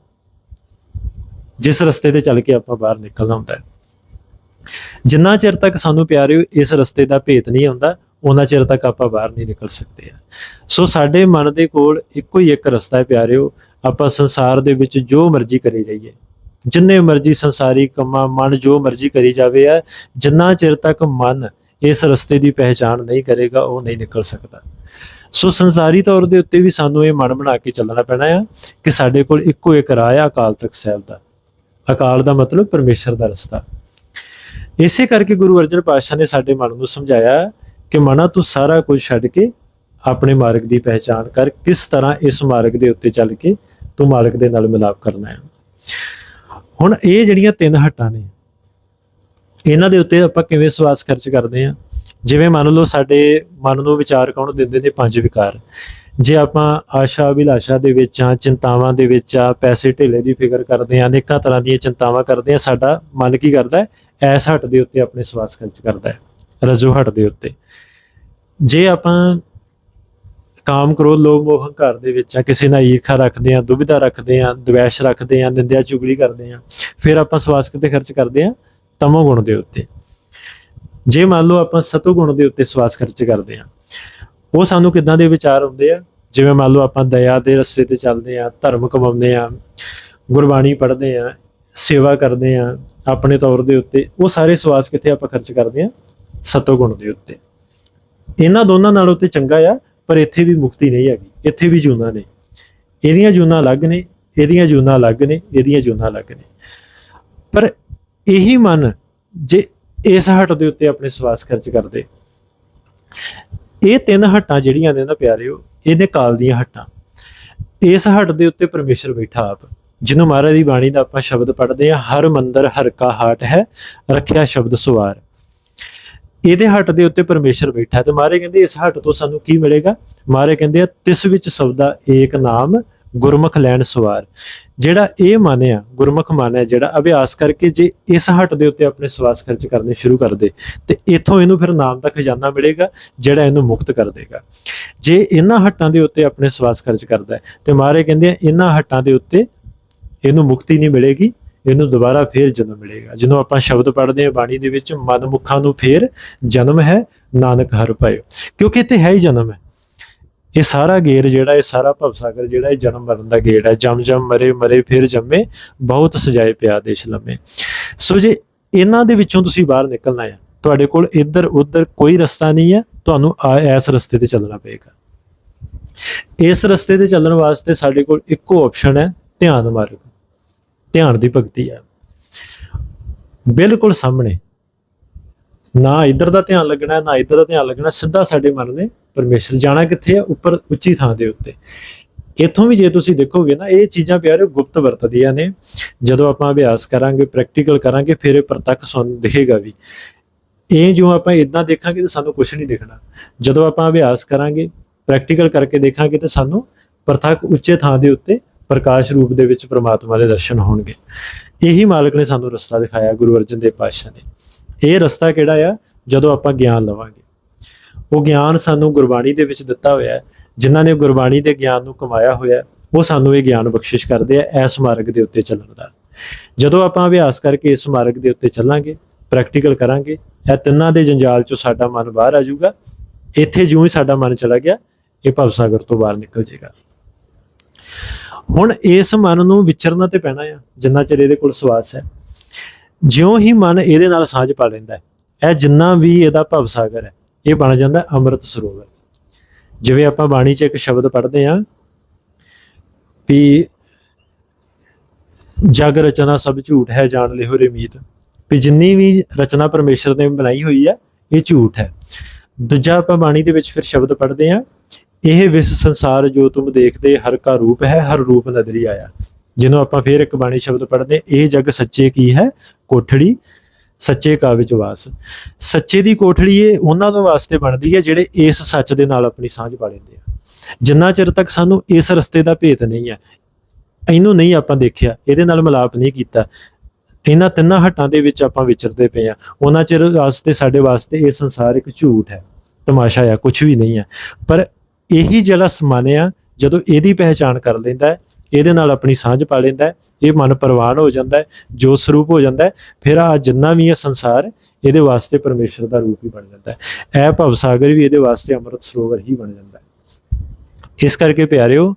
ਜਿਸ ਰਸਤੇ ਤੇ ਚੱਲ ਕੇ ਆਪਾਂ ਬਾਹਰ ਨਿਕਲਣਾ ਹੁੰਦਾ ਹੈ। ਜਿੰਨਾ ਚਿਰ ਤੱਕ ਸਾਨੂੰ ਪਿਆਰਿਓ, ਇਸ ਰਸਤੇ ਦਾ ਭੇਤ ਨਹੀਂ ਆਉਂਦਾ ਉਹਨਾਂ ਚਿਰ ਤੱਕ ਆਪਾਂ ਬਾਹਰ ਨਹੀਂ ਨਿਕਲ ਸਕਦੇ ਆ ਸੋ ਸਾਡੇ ਮਨ ਦੇ ਕੋਲ ਇੱਕੋ ਹੀ ਇੱਕ ਰਸਤਾ ਹੈ ਪਿਆਰਿਓ, ਆਪਾਂ ਸੰਸਾਰ ਦੇ ਵਿੱਚ ਜੋ ਮਰਜ਼ੀ ਕਰੀ ਜਾਈਏ। ਜਿੰਨੇ ਮਰਜ਼ੀ ਸੰਸਾਰੀ ਕੰਮਾਂ, ਮਨ ਜੋ ਮਰਜ਼ੀ ਕਰੀ ਜਾਵੇ ਆ, ਜਿੰਨਾ ਚਿਰ ਤੱਕ ਮਨ ਇਸ ਰਸਤੇ ਦੀ ਪਹਿਚਾਣ ਨਹੀਂ ਕਰੇਗਾ, ਉਹ ਨਹੀਂ ਨਿਕਲ ਸਕਦਾ। ਸੋ ਸੰਸਾਰੀ ਤੌਰ ਦੇ ਉੱਤੇ ਵੀ ਸਾਨੂੰ ਇਹ ਮਨ ਬਣਾ ਕੇ ਚੱਲਣਾ ਪੈਣਾ ਆ ਕਿ ਸਾਡੇ ਕੋਲ ਇੱਕੋ ਇੱਕ ਰਾਹ ਆ, ਅਕਾਲ ਤਖਤ ਸਾਹਿਬ ਦਾ। ਅਕਾਲ ਦਾ ਮਤਲਬ ਪਰਮੇਸ਼ਰ ਦਾ ਰਸਤਾ। ਇਸੇ ਕਰਕੇ ਗੁਰੂ ਅਰਜਨ ਪਾਤਸ਼ਾਹ ਨੇ ਸਾਡੇ ਮਨ ਨੂੰ ਸਮਝਾਇਆ ਕਿ ਮਨਾ ਤੂੰ ਸਾਰਾ ਕੁਝ ਛੱਡ ਕੇ ਆਪਣੇ ਮਾਰਗ ਦੀ ਪਹਿਚਾਣ ਕਰ, ਕਿਸ ਤਰ੍ਹਾਂ ਇਸ ਮਾਰਗ ਦੇ ਉੱਤੇ ਚੱਲ ਕੇ ਤੂੰ ਮਾਲਕ ਦੇ ਨਾਲ ਮਿਲਾਪ ਕਰਨਾ ਹੈ। ਹੁਣ ਇਹ ਜਿਹੜੀਆਂ ਤਿੰਨ ਹੱਟਾਂ ਨੇ, ਇਹਨਾਂ ਦੇ ਉੱਤੇ ਆਪਾਂ ਕਿਵੇਂ ਸਵਾਸ ਖਰਚ ਕਰਦੇ ਆ ਜਿਵੇਂ ਮੰਨ ਲਓ ਸਾਡੇ ਮਨ ਨੂੰ ਵਿਚਾਰ ਕੌਣ ਦਿੰਦੇ ਨੇ ਪੰਜ ਵਿਕਾਰ। ਜੇ ਆਪਾਂ ਆਸ਼ਾ ਅਭਿਲਾਸ਼ਾ ਦੇ ਵਿੱਚ ਆ ਚਿੰਤਾਵਾਂ ਦੇ ਵਿੱਚ ਆ ਪੈਸੇ ਢੇਲੇ ਦੀ ਫਿਕਰ ਕਰਦੇ ਆ ਅਨੇਕਾਂ ਤਰ੍ਹਾਂ ਦੀਆਂ ਚਿੰਤਾਵਾਂ ਕਰਦੇ ਆ ਸਾਡਾ ਮਨ ਕੀ ਕਰਦਾ ਹੈ? ਐਸ ਹੱਟ ਦੇ ਉੱਤੇ ਆਪਣੇ ਸਵਾਸ ਖਰਚ ਕਰਦਾ ਹੈ, ਰਜੂ ਹੱਟ ਦੇ ਉੱਤੇ। ਜੇ ਆਪਾਂ ਕਾਮ ਕ੍ਰੋਧ, ਲੋਭ, ਮੋਹ, ਹੰਕਾਰ ਦੇ ਵਿੱਚ ਆ ਕਿਸੇ ਨਾਲ ਈਰਖਾ ਰੱਖਦੇ ਆ ਦੁਬਿਧਾ ਰੱਖਦੇ ਆ ਦਵੈਸ਼ ਰੱਖਦੇ ਆ ਨਿੰਦਿਆ, ਚੁਗਲੀ ਕਰਦੇ ਆ ਫਿਰ ਆਪਾਂ ਸਵਾਸ ਕਿਤੇ ਖਰਚ ਕਰਦੇ ਆ ਤਮੋ ਗੁਣ ਦੇ ਉੱਤੇ। ਜੇ ਮੰਨ ਲਓ ਆਪਾਂ ਸਤੋ ਗੁਣ ਦੇ ਉੱਤੇ ਸਵਾਸ ਖਰਚ ਕਰਦੇ ਆ ਉਹ ਸਾਨੂੰ ਕਿਦਾਂ ਦੇ ਵਿਚਾਰ ਹੁੰਦੇ ਆ? ਜਿਵੇਂ ਮੰਨ ਲਓ ਆਪਾਂ ਦਇਆ ਦੇ ਰਸਤੇ ਤੇ ਚੱਲਦੇ ਆ ਧਰਮ ਕਮਾਉਂਦੇ ਆ ਗੁਰਬਾਣੀ ਪੜ੍ਹਦੇ ਆ ਸੇਵਾ ਕਰਦੇ ਆ ਆਪਣੇ ਤੌਰ ਦੇ ਉੱਤੇ, ਉਹ ਸਾਰੇ ਸਵਾਸ ਕਿੱਥੇ ਆਪਾਂ ਖਰਚ ਕਰਦੇ ਆ ਸਤੋ ਗੁਣ ਦੇ ਉੱਤੇ। ਇਹਨਾਂ ਦੋਨਾਂ ਨਾਲੋਂ ਤੇ ਚੰਗਾ ਆ, ਪਰ ਇੱਥੇ ਵੀ ਮੁਕਤੀ ਨਹੀਂ ਹੈਗੀ, ਇੱਥੇ ਵੀ ਜੂਨਾ ਨੇ। ਇਹਦੀਆਂ ਜੂਨਾ ਅਲੱਗ ਨੇ, ਇਹਦੀਆਂ ਜੂਨਾ ਅਲੱਗ ਨੇ, ਇਹਦੀਆਂ ਜੂਨਾ ਅਲੱਗ ਨੇ। ਪਰ ਇਹੀ ਮਨ ਜੇ ਇਸ ਹੱਟ ਦੇ ਉੱਤੇ ਆਪਣੇ ਸਵਾਸ ਖਰਚ ਕਰਦੇ। ਇਹ ਤਿੰਨ ਹੱਟਾਂ ਜਿਹੜੀਆਂ ਨੇ ਨਾ ਪਿਆਰਿਓ, ਇਹਨੇ ਕਾਲ ਦੀਆਂ ਹੱਟਾਂ। ਇਸ ਹੱਟ ਦੇ ਉੱਤੇ ਪਰਮੇਸ਼ਰ ਬੈਠਾ ਆਪ। ਜਿਹਨੂੰ ਮਹਾਰਾਜ ਦੀ ਬਾਣੀ ਦਾ ਆਪਾਂ ਸ਼ਬਦ ਪੜ੍ਹਦੇ ਆ ਹਰ ਮੰਦਰ, ਹਰ ਕਾ ਹਾਟ ਹੈ, ਰੱਖਿਆ ਸ਼ਬਦ ਸਵਾਰ। ਇਹਦੇ ਹੱਟ ਦੇ ਉੱਤੇ ਪਰਮੇਸ਼ਰ ਬੈਠਾ ਤੇ ਮਹਾਰਾਜ ਕਹਿੰਦੇ, ਇਸ ਹੱਟ ਤੋਂ ਸਾਨੂੰ ਕੀ ਮਿਲੇਗਾ? ਮਹਾਰਾਜ ਕਹਿੰਦੇ ਆ, ਤਿਸ ਵਿੱਚ ਸਬਦਾ ਏਕ ਨਾਮ, ਗੁਰਮੁਖ ਲੈਣ ਸਵਾਰ। ਜਿਹੜਾ ਇਹ ਮਾਨਿਆ, ਗੁਰਮੁਖ ਮਾਨਿਆ, ਜਿਹੜਾ ਅਭਿਆਸ ਕਰਕੇ ਜੇ ਇਸ ਹੱਟ ਦੇ ਉੱਤੇ ਆਪਣੇ ਸਵਾਸ ਖਰਚ ਕਰਨੇ ਸ਼ੁਰੂ ਕਰ ਦੇ, ਤੇ ਇੱਥੋਂ ਇਹਨੂੰ ਫਿਰ ਨਾਮ ਦਾ ਖਜ਼ਾਨਾ ਮਿਲੇਗਾ, ਜਿਹੜਾ ਇਹਨੂੰ ਮੁਕਤ ਕਰ ਦੇਗਾ। ਜੇ ਇਹਨਾਂ ਹੱਟਾਂ ਦੇ ਉੱਤੇ ਆਪਣੇ ਸਵਾਸ ਖਰਚ ਕਰਦਾ ਤੇ ਮਹਾਰਾਜ ਕਹਿੰਦੇ ਆ, ਇਹਨਾਂ ਹੱਟਾਂ ਦੇ ਉੱਤੇ ਇਹਨੂੰ ਮੁਕਤੀ ਨਹੀਂ ਮਿਲੇਗੀ, ਇਹਨੂੰ ਦੁਬਾਰਾ ਫੇਰ ਜਨਮ ਮਿਲੇਗਾ। ਜਦੋਂ ਆਪਾਂ ਸ਼ਬਦ ਪੜ੍ਹਦੇ ਹਾਂ ਬਾਣੀ ਦੇ ਵਿੱਚ, ਮਨਮੁਖਾਂ ਨੂੰ ਫੇਰ ਜਨਮ ਹੈ, ਨਾਨਕ ਹਰ ਪਾਇਓ। ਕਿਉਂਕਿ ਇੱਥੇ ਹੈ ਹੀ ਜਨਮ ਹੈ। ਇਹ ਸਾਰਾ ਗੇਰ ਜਿਹੜਾ, ਇਹ ਸਾਰਾ ਭਵਸਾਗਰ ਜਿਹੜਾ, ਇਹ ਜਨਮ ਮਰਨ ਦਾ ਗੇੜ ਹੈ। ਜਮ ਜਮ, ਮਰੇ ਮਰੇ, ਫਿਰ ਜੰਮੇ, ਬਹੁਤ ਸਜਾਏ ਪਿਆ ਦੇਸ਼ ਲੰਮੇ। ਸੋ ਜੇ ਇਹਨਾਂ ਦੇ ਵਿੱਚੋਂ ਤੁਸੀਂ ਬਾਹਰ ਨਿਕਲਣਾ ਹੈ, ਤੁਹਾਡੇ ਕੋਲ ਇੱਧਰ ਉੱਧਰ ਕੋਈ ਰਸਤਾ ਨਹੀਂ ਹੈ, ਤੁਹਾਨੂੰ ਆ- ਇਸ ਰਸਤੇ ਤੇ ਚੱਲਣਾ ਪਏਗਾ। ਇਸ ਰਸਤੇ ਤੇ ਚੱਲਣ ਵਾਸਤੇ ਸਾਡੇ ਕੋਲ ਇੱਕੋ ਆਪਸ਼ਨ ਹੈ, ਧਿਆਨ ਮਾਰਗ ਧਿਆਨ ਦੀ ਭਗਤੀ ਹੈ ਬਿਲਕੁਲ ਸਾਹਮਣੇ। ਨਾ ਇੱਧਰ ਦਾ ਧਿਆਨ ਲੱਗਣਾ, ਨਾ ਇੱਧਰ ਦਾ ਧਿਆਨ ਲੱਗਣਾ, ਸਿੱਧਾ ਸਾਡੇ ਮਨ ਨੇ ਪਰਮੇਸ਼ਰ ਜਾਣਾ ਕਿੱਥੇ ਆ? ਉੱਪਰ ਉੱਚੀ ਥਾਂ ਦੇ ਉੱਤੇ। ਇੱਥੋਂ ਵੀ ਜੇ ਤੁਸੀਂ ਦੇਖੋਗੇ ਨਾ, ਇਹ ਚੀਜ਼ਾਂ ਪਿਆਰੇ ਗੁਪਤ ਵਰਤਦੀਆਂ ਨੇ। ਜਦੋਂ ਆਪਾਂ ਅਭਿਆਸ ਕਰਾਂਗੇ, ਪ੍ਰੈਕਟੀਕਲ ਕਰਾਂਗੇ, ਫਿਰ ਇਹ ਪ੍ਰਤੱਖ ਸਾਨੂੰ ਦਿਖੇਗਾ ਵੀ। ਇਹ ਜੋ ਆਪਾਂ ਇਦਾਂ ਦੇਖਾਂਗੇ ਤਾਂ ਸਾਨੂੰ ਕੁਝ ਨਹੀਂ ਦਿਖਣਾ। ਜਦੋਂ ਆਪਾਂ ਅਭਿਆਸ ਕਰਾਂਗੇ, ਪ੍ਰੈਕਟੀਕਲ ਕਰਕੇ ਦੇਖਾਂਗੇ ਤਾਂ ਸਾਨੂੰ ਪ੍ਰਤੱਖ ਉੱਚੇ ਥਾਂ ਦੇ ਉੱਤੇ ਪ੍ਰਕਾਸ਼ ਰੂਪ ਦੇ ਵਿੱਚ ਪ੍ਰਮਾਤਮਾ ਦੇ ਦਰਸ਼ਨ ਹੋਣਗੇ। ਇਹੀ ਮਾਲਕ ਨੇ ਸਾਨੂੰ ਰਸਤਾ ਦਿਖਾਇਆ ਗੁਰੂ ਅਰਜਨ ਦੇਵ ਪਾਤਸ਼ਾਹ ਨੇ। ਇਹ ਰਸਤਾ ਕਿਹੜਾ ਆ? ਜਦੋਂ ਆਪਾਂ ਗਿਆਨ ਲਵਾਂਗੇ। ਉਹ ਗਿਆਨ ਸਾਨੂੰ ਗੁਰਬਾਣੀ ਦੇ ਵਿੱਚ ਦਿੱਤਾ ਹੋਇਆ ਹੈ। ਜਿਨ੍ਹਾਂ ਨੇ ਗੁਰਬਾਣੀ ਦੇ ਗਿਆਨ ਨੂੰ ਕਮਾਇਆ ਹੋਇਆ, ਉਹ ਸਾਨੂੰ ਇਹ ਗਿਆਨ ਬਖਸ਼ਿਸ਼ ਕਰਦੇ ਆ ਇਸ ਮਾਰਗ ਦੇ ਉੱਤੇ ਚੱਲਣ ਦਾ। ਜਦੋਂ ਆਪਾਂ ਅਭਿਆਸ ਕਰਕੇ ਇਸ ਮਾਰਗ ਦੇ ਉੱਤੇ ਚੱਲਾਂਗੇ ਪ੍ਰੈਕਟੀਕਲ ਕਰਾਂਗੇ, ਇਹ ਤਿੰਨਾਂ ਦੇ ਜੰਜਾਲ ਚੋਂ ਸਾਡਾ ਮਨ ਬਾਹਰ ਆ ਜਾਊਗਾ। ਇੱਥੇ ਜਿਉਂ ਹੀ ਸਾਡਾ ਮਨ ਚਲਾ ਗਿਆ, ਇਹ ਭਵਸਾਗਰ ਤੋਂ ਬਾਹਰ ਨਿਕਲ ਜਾਏਗਾ। ਹੁਣ ਇਸ ਮਨ ਨੂੰ ਵਿਚਰਨਾ ਤੇ ਪੈਣਾ ਆ ਜਿੰਨਾ ਚਿਰ ਇਹਦੇ ਕੋਲ ਸਵਾਸ ਹੈ। ਜਿਉਂ ਹੀ ਮਨ ਇਹਦੇ ਨਾਲ ਸਾਂਝ ਪਾ ਲੈਂਦਾ ਹੈ, ਇਹ ਜਿੰਨਾ ਵੀ ਇਹਦਾ ਭਵਸਾਗਰ ਹੈ ਇਹ ਬਣ ਜਾਂਦਾ ਅੰਮ੍ਰਿਤ ਸਰੋਵਰ। ਜਿਵੇਂ ਆਪਾਂ ਬਾਣੀ 'ਚ ਇੱਕ ਸ਼ਬਦ ਪੜ੍ਹਦੇ ਆ ਵੀ ਜਗ ਰਚਨਾ ਸਭ ਝੂਠ ਹੈ ਜਾਣ ਲਿਓ ਰੇ ਮੀਤ। ਵੀ ਜਿੰਨੀ ਵੀ ਰਚਨਾ ਪਰਮੇਸ਼ਰ ਨੇ ਬਣਾਈ ਹੋਈ ਹੈ ਇਹ ਝੂਠ ਹੈ। ਦੂਜਾ ਆਪਾਂ ਬਾਣੀ ਦੇ ਵਿੱਚ ਫਿਰ ਸ਼ਬਦ ਪੜ੍ਹਦੇ ਆ ਇਹ ਵਿਸ ਸੰਸਾਰ ਜੋ ਤੁਮ ਦੇਖਦੇ, ਹਰ ਕਾ ਰੂਪ ਹੈ, ਹਰ ਰੂਪ ਨਦਰੀ ਆਇਆ। ਜਿਹਨੂੰ ਆਪਾਂ ਫਿਰ ਇੱਕ ਬਾਣੀ ਸ਼ਬਦ ਪੜ੍ਹਦੇ, ਇਹ ਜਗ ਸੱਚੇ ਕੀ ਹੈ? ਕੋਠੜੀ, ਸੱਚੇ ਕਾ ਵਿੱਚ ਵਾਸ। ਸੱਚੇ ਦੀ ਕੋਠੜੀ ਇਹ ਉਹਨਾਂ ਦੇ ਵਾਸਤੇ ਬਣਦੀ ਹੈ, ਜਿਹੜੇ ਇਸ ਸੱਚ ਦੇ ਨਾਲ ਆਪਣੀ ਸਾਂਝ ਪਾ ਲੈਂਦੇ ਆ। ਜਿੰਨਾ ਚਿਰ ਤੱਕ ਸਾਨੂੰ ਇਸ ਰਸਤੇ ਦਾ ਭੇਤ ਨਹੀਂ ਹੈ, ਇਹਨੂੰ ਨਹੀਂ ਆਪਾਂ ਦੇਖਿਆ, ਇਹਦੇ ਨਾਲ ਮਿਲਾਪ ਨਹੀਂ ਕੀਤਾ, ਇਹਨਾਂ ਤਿੰਨਾਂ ਹੱਟਾਂ ਦੇ ਵਿੱਚ ਆਪਾਂ ਵਿਚਰਦੇ ਪਏ ਆ। ਉਹਨਾਂ ਚਿਰ ਵਾਸਤੇ, ਸਾਡੇ ਵਾਸਤੇ ਇਹ ਸੰਸਾਰ ਇੱਕ ਝੂਠ ਹੈ, ਤਮਾਸ਼ਾ ਆ ਕੁਝ ਵੀ ਨਹੀਂ ਹੈ। ਪਰ ਇਹੀ ਜਿਹੜਾ ਸਮਾਨ ਆ, ਜਦੋਂ ਇਹਦੀ ਪਹਿਚਾਣ ਕਰ ਲੈਂਦਾ ਹੈ, ਇਹਦੇ ਨਾਲ ਆਪਣੀ ਸਾਂਝ ਪਾ ਲੈਂਦਾ ਹੈ, ਇਹ ਮਨ ਪ੍ਰਵਾਨ ਹੋ ਜਾਂਦਾ ਹੈ, ਜੋਤ ਸਰੂਪ ਹੋ ਜਾਂਦਾ ਹੈ, ਫਿਰ ਆ ਜਿੰਨਾ ਵੀ ਇਹ ਸੰਸਾਰ ਇਹਦੇ ਵਾਸਤੇ ਪਰਮੇਸ਼ਰ ਦਾ ਰੂਪ ਹੀ ਬਣ ਜਾਂਦਾ ਹੈ। ਇਹ ਭਵ ਸਾਗਰ ਵੀ ਇਹਦੇ ਵਾਸਤੇ ਅੰਮ੍ਰਿਤ ਸਰੋਵਰ ਹੀ ਬਣ ਜਾਂਦਾ ਹੈ। ਇਸ ਕਰਕੇ ਪਿਆਰਿਓ,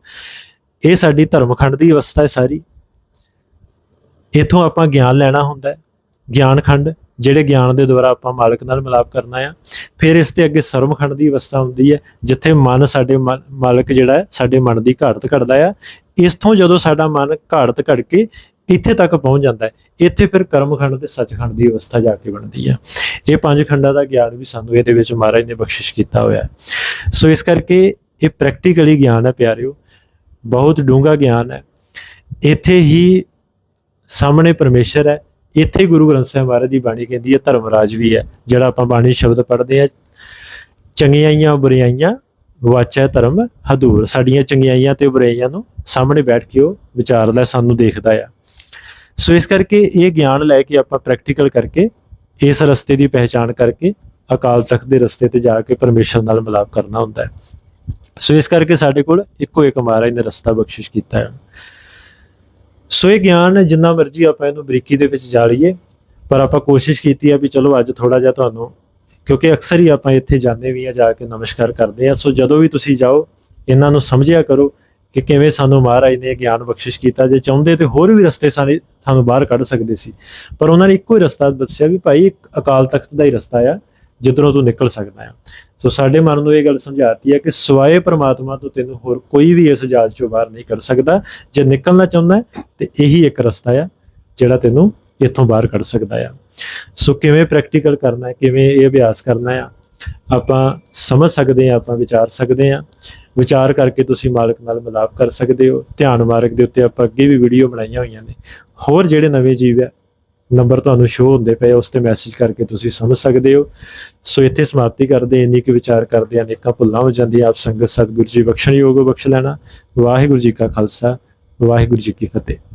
ਇਹ ਸਾਡੀ ਧਰਮਖੰਡ ਦੀ ਅਵਸਥਾ ਹੈ ਸਾਰੀ। ਇਥੋਂ ਆਪਾਂ ਗਿਆਨ ਲੈਣਾ ਹੁੰਦਾ ਹੈ। ਗਿਆਨ ਖੰਡ ਜਿਹੜੇ ਗਿਆਨ ਦੇ ਦੁਆਰਾ ਆਪਾਂ ਮਾਲਕ ਨਾਲ ਮਿਲਾਪ ਕਰਨਾ ਆ, ਫਿਰ ਇਸ ਤੇ ਅੱਗੇ ਸਰਵਖੰਡ ਦੀ ਅਵਸਥਾ ਹੁੰਦੀ ਹੈ, ਜਿੱਥੇ ਮਨ ਸਾਡੇ ਮਨ- ਮਾਲਕ ਜਿਹੜਾ ਸਾਡੇ ਮਨ ਦੀ ਘਾੜਤ ਘੜਦਾ ਆ। ਇਸ ਤੋਂ ਜਦੋਂ ਸਾਡਾ ਮਨ ਘਾੜਤ ਘੜ ਕੇ ਇੱਥੇ ਤੱਕ ਪਹੁੰਚ ਜਾਂਦਾ ਹੈ, ਇੱਥੇ ਫਿਰ ਕਰਮਖੰਡ ਤੇ ਸੱਚਖੰਡ ਦੀ ਅਵਸਥਾ ਜਾ ਕੇ ਬਣਦੀ ਹੈ। ਇਹ ਪੰਜ ਖੰਡਾਂ ਦਾ ਗਿਆਨ ਵੀ ਸਾਨੂੰ ਇਹਦੇ ਵਿੱਚ ਮਹਾਰਾਜ ਨੇ ਬਖਸ਼ਿਸ਼ ਕੀਤਾ ਹੋਇਆ ਹੈ। ਸੋ ਇਸ ਕਰਕੇ ਇਹ ਪ੍ਰੈਕਟੀਕਲੀ ਗਿਆਨ ਹੈ ਪਿਆਰਿਓ, ਬਹੁਤ ਡੂੰਘਾ ਗਿਆਨ ਹੈ। ਇੱਥੇ ਹੀ ਸਾਹਮਣੇ ਪਰਮੇਸ਼ਰ ਹੈ ਇੱਥੇ ਗੁਰੂ ਗ੍ਰੰਥ ਸਾਹਿਬ ਮਹਾਰਾਜ ਦੀ ਬਾਣੀ ਕਹਿੰਦੀ ਹੈ ਧਰਮ ਰਾਜ ਵੀ ਹੈ, ਜਿਹੜਾ ਆਪਾਂ ਬਾਣੀ ਸ਼ਬਦ ਪੜ੍ਹਦੇ ਆ ਚੰਗਿਆਈਆਂ ਬੁਰਾਈਆਂ ਵਾਚੈ ਧਰਮ ਹਦੂਰ। ਸਾਡੀਆਂ ਚੰਗਿਆਈਆਂ ਤੇ ਬੁਰਾਈਆਂ ਨੂੰ ਸਾਹਮਣੇ ਬੈਠ ਕੇ ਉਹ ਵਿਚਾਰਦਾ ਸਾਨੂੰ ਦੇਖਦਾ ਆ। ਸੋ ਇਸ ਕਰਕੇ ਇਹ ਗਿਆਨ ਲੈ ਕੇ ਆਪਾਂ ਪ੍ਰੈਕਟੀਕਲ ਕਰਕੇ, ਇਸ ਰਸਤੇ ਦੀ ਪਹਿਚਾਣ ਕਰਕੇ, ਅਕਾਲ ਤਖਤ ਦੇ ਰਸਤੇ ਤੇ ਜਾ ਕੇ ਪਰਮੇਸ਼ਰ ਨਾਲ ਮਿਲਾਪ ਕਰਨਾ ਹੁੰਦਾ ਹੈ। ਸੋ ਇਸ ਕਰਕੇ ਸਾਡੇ ਕੋਲ ਇੱਕੋ ਇੱਕ ਮਹਾਰਾਜ ਨੇ ਰਸਤਾ ਬਖਸ਼ਿਸ਼ ਕੀਤਾ ਹੈ। ਸੋ ਇਹ ਗਿਆਨ ਜਿੰਨਾ ਮਰਜ਼ੀ ਆਪਾਂ ਇਹਨੂੰ ਬਰੀਕੀ ਦੇ ਵਿੱਚ ਜਾ ਲਈਏ, ਪਰ ਆਪਾਂ ਕੋਸ਼ਿਸ਼ ਕੀਤੀ ਆ ਵੀ ਚਲੋ ਅੱਜ ਥੋੜਾ ਜਿਹਾ ਤੁਹਾਨੂੰ, ਕਿਉਂਕਿ ਅਕਸਰ ਹੀ ਆਪਾਂ ਇੱਥੇ ਜਾਂਦੇ ਵੀ ਆ, ਜਾ ਕੇ ਨਮਸਕਾਰ ਕਰਦੇ ਆ। ਸੋ ਜਦੋਂ ਵੀ ਤੁਸੀਂ ਜਾਓ, ਇਹਨਾਂ ਨੂੰ ਸਮਝਿਆ ਕਰੋ ਕਿ ਕਿਵੇਂ ਸਾਨੂੰ ਮਹਾਰਾਜ ਨੇ ਇਹ ਗਿਆਨ ਬਖਸ਼ਿਸ਼ ਕੀਤਾ। ਜੇ ਚਾਹੁੰਦੇ ਤੇ ਹੋਰ ਵੀ ਰਸਤੇ ਸਾਰੇ ਸਾਨੂੰ ਬਾਹਰ ਕੱਢ ਸਕਦੇ ਸੀ। ਪਰ ਉਹਨਾਂ ਨੇ ਇੱਕੋ ਹੀ ਰਸਤਾ ਦੱਸਿਆ ਵੀ ਭਾਈ, ਇੱਕ ਅਕਾਲ ਤਖਤ ਦਾ ਹੀ ਰਸਤਾ ਆ। ਜਿੱਧਰੋਂ ਤੂੰ ਨਿਕਲ ਸਕਦਾ ਆ। ਸੋ ਸਾਡੇ ਮਨ ਨੂੰ ਇਹ ਗੱਲ ਸਮਝਾਤੀ ਹੈ ਕਿ ਸਵਾਏ ਪ੍ਰਮਾਤਮਾ ਤੋਂ ਤੈਨੂੰ ਹੋਰ ਕੋਈ ਵੀ ਇਸ ਜਾਲ ਚੋਂ ਬਾਹਰ ਨਹੀਂ ਕੱਢ ਸਕਦਾ। ਜੇ ਨਿਕਲਣਾ ਚਾਹੁੰਦਾ ਹੈ, ਤੇ ਇਹੀ ਇੱਕ ਰਸਤਾ ਆ ਜਿਹੜਾ ਤੈਨੂੰ ਇੱਥੋਂ ਬਾਹਰ ਕੱਢ ਸਕਦਾ ਆ। ਸੋ ਕਿਵੇਂ ਪ੍ਰੈਕਟੀਕਲ ਕਰਨਾ ਹੈ ਕਿਵੇਂ ਇਹ ਅਭਿਆਸ ਕਰਨਾ ਆ ਆਪਾਂ ਸਮਝ ਸਕਦੇ ਆ ਆਪਾਂ ਵਿਚਾਰ ਸਕਦੇ ਆ ਵਿਚਾਰ ਕਰਕੇ ਤੁਸੀਂ ਮਾਲਕ ਨਾਲ ਮਿਲਾਪ ਕਰ ਸਕਦੇ ਹੋ। ਧਿਆਨ ਮਾਰਗ ਦੇ ਉੱਤੇ ਆਪਾਂ ਅੱਗੇ ਵੀ ਵੀਡੀਓ ਬਣਾਈਆਂ ਹੋਈਆਂ ਨੇ। ਹੋਰ ਜਿਹੜੇ ਨਵੇਂ ਜੀਵ ਆ ਨੰਬਰ ਤੁਹਾਨੂੰ ਸ਼ੋ ਹੁੰਦੇ ਪਏ ਉਸ ਤੇ ਮੈਸੇਜ ਕਰਕੇ ਤੁਸੀਂ ਸਮਝ ਸਕਦੇ ਹੋ। ਸੋ ਇੱਥੇ ਸਮਾਪਤੀ ਕਰਦੇ ਇੰਨੀ ਕੁ ਵਿਚਾਰ ਕਰਦੇ ਅਨੇਕਾਂ ਭੁੱਲਾਂ ਹੋ ਜਾਂਦੀਆਂ, ਆਪ ਸੰਗਤ ਸਤਿਗੁਰੂ ਜੀ ਬਖਸ਼ਣ ਯੋਗ ਬਖਸ਼ ਲੈਣਾ। ਵਾਹਿਗੁਰੂ ਜੀ ਕਾ ਖਾਲਸਾ, ਵਾਹਿਗੁਰੂ ਜੀ ਕੀ ਫਤਿਹ।